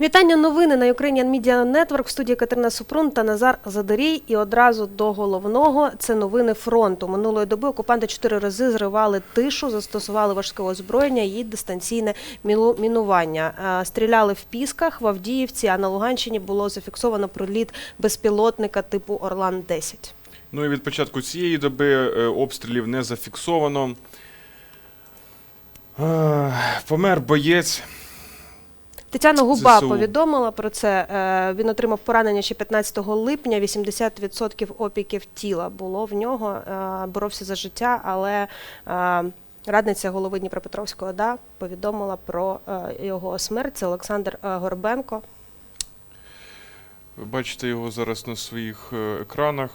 Вітання новини на Ukrainian Media Network в студії Катерина Супрун та Назар Задорій. І одразу до головного це новини фронту. Минулої доби окупанти чотири рази зривали тишу, застосували важке озброєння і дистанційне мінування. Е, Стріляли в Пісках, в Авдіївці, а на Луганщині було зафіксовано проліт безпілотника типу Орлан 10 Ну і від початку цієї доби е, обстрілів не зафіксовано. Е, Помер боєць. Тетяна Губа ЗСУ. повідомила про це. Е, Він отримав поранення ще 15 липня. 80% опіків тіла було в нього. Е, Боровся за життя, але е, радниця голови Дніпропетровської ОДА повідомила про його смерть. Це Олександр Горбенко. Ви бачите його зараз на своїх екранах.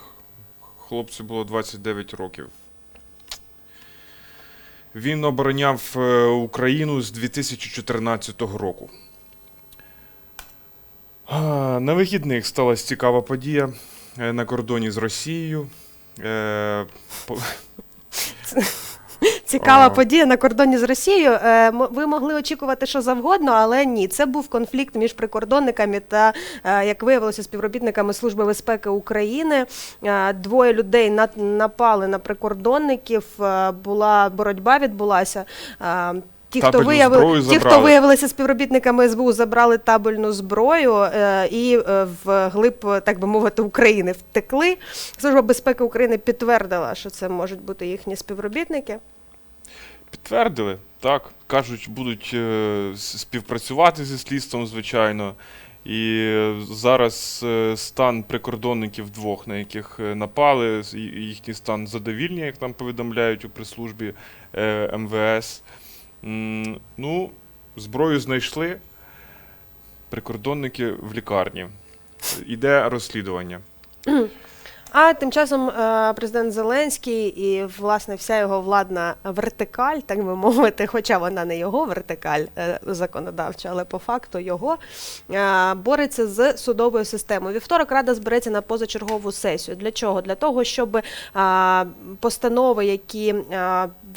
Хлопцю було 29 років. Він обороняв Україну з 2014 року. На вихідних сталася цікава подія е, на кордоні з Росією. Е, Цікава подія на кордоні з Росією. Е, Ви могли очікувати, що завгодно, але ні. Це був конфлікт між прикордонниками та, як виявилося, співробітниками Служби безпеки України. Двоє людей на- напали на прикордонників. Була боротьба відбулася. Ті, хто, виявили, ті, хто виявилися співробітниками СБУ, забрали табельну зброю е, і е, в глиб, так би мовити, України втекли. Служба безпеки України підтвердила, що це можуть бути їхні співробітники. Підтвердили, так. Кажуть, будуть е, співпрацювати зі слідством, звичайно. І е, зараз е, стан прикордонників двох, на яких е, напали, їхній стан задовільний, як нам повідомляють у прес-службі е, МВС. Ну, зброю знайшли. Прикордонники в лікарні. Іде розслідування. А тим часом е, президент Зеленський і власне вся його владна вертикаль, так би мовити, хоча вона не його вертикаль е, законодавча, але по факту його е, бореться з судовою системою. Вівторок рада збереться на позачергову сесію. Для чого? Для того, щоб постанови, які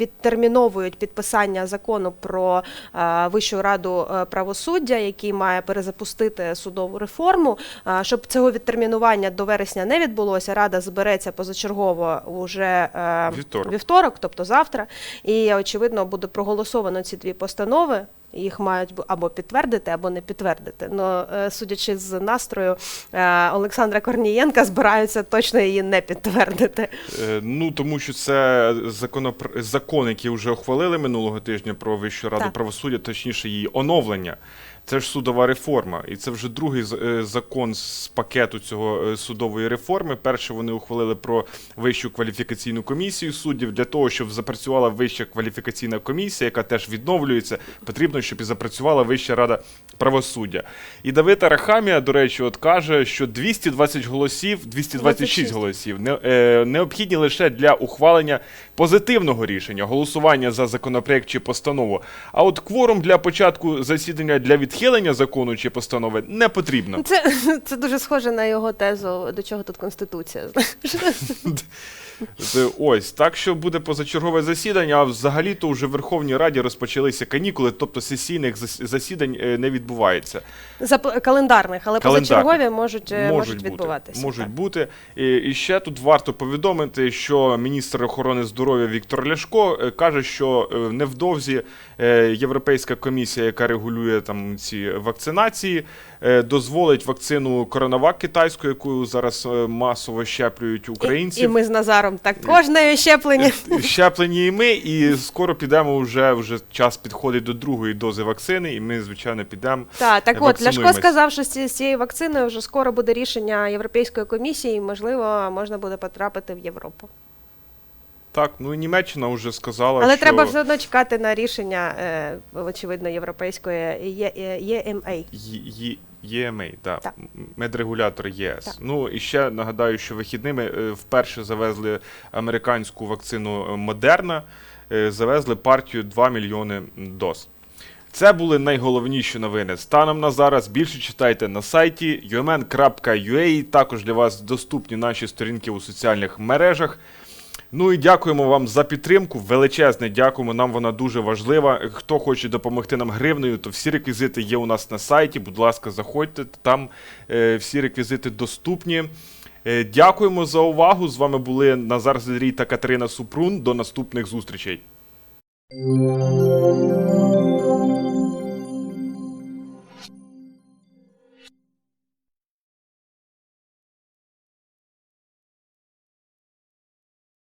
відтерміновують підписання закону про Вищу раду правосуддя, який має перезапустити судову реформу, щоб цього відтермінування до вересня не відбулося. Рада збереться позачергово уже е, Вівторок. вівторок, тобто завтра. І очевидно буде проголосовано ці дві постанови. Їх мають або підтвердити, або не підтвердити. Ну, судячи з настрою е, Олександра Корнієнка, збираються точно її не підтвердити. Ну, тому що це законопр... закон, який вже ухвалили минулого тижня про Вищу раду Так. правосуддя, точніше її оновлення. Це ж судова реформа, і це вже другий е, закон з пакету цього е, судової реформи. Перше вони ухвалили про вищу кваліфікаційну комісію суддів. Для того, щоб запрацювала вища кваліфікаційна комісія, яка теж відновлюється, потрібно, щоб і запрацювала Вища рада правосуддя. І Давид Арахамія, до речі, от каже, що 220 голосів, 226 26. голосів не, е, необхідні лише для ухвалення позитивного рішення, голосування за законопроект чи постанову. А от кворум для початку засідання для відхилення закону чи постанови не потрібно. Це, це дуже схоже на його тезу, до чого тут конституція. Ось так що буде позачергове засідання. А взагалі-то вже в Верховній Раді розпочалися канікули, тобто сесійних засідань е, не відбувається. За календарних, але Календарних. позачергові можуть, е, можуть, бути, відбуватися. Можуть так. бути. І, і ще тут варто повідомити, що міністр охорони здоров'я Віктор Ляшко е, каже, що невдовзі Європейська комісія, яка регулює там ці вакцинації, дозволить вакцину коронавак китайську, яку зараз масово щеплюють І, і ми з Назаром також нею щеплені. Щеплені і ми, і скоро підемо вже, вже час підходить до другої дози вакцини, і ми, звичайно, підемо. Так, так от Ляшко сказав, що з цією вакциною вже скоро буде рішення Європейської комісії, і можливо можна буде потрапити в Європу. Так, ну і Німеччина вже сказала, Але що... треба все одно чекати на рішення, е, очевидно, європейської Є- Є- ЄМА. Є- ЄМА, да. Так. медрегулятор ЄС. Так. Ну і ще нагадаю, що вихідними е, вперше завезли американську вакцину е, Модерна, е, завезли партію 2 мільйони доз. Це були найголовніші новини. Станом на зараз більше читайте на сайті umn.ua. Також для вас доступні наші сторінки у соціальних мережах. Ну і дякуємо вам за підтримку. Величезне дякуємо. Нам вона дуже важлива. Хто хоче допомогти нам гривнею, то всі реквізити є у нас на сайті. Будь ласка, заходьте. Там е, всі реквізити доступні. Е, дякуємо за увагу. З вами були Назар Зерій та Катерина Супрун. До наступних зустрічей.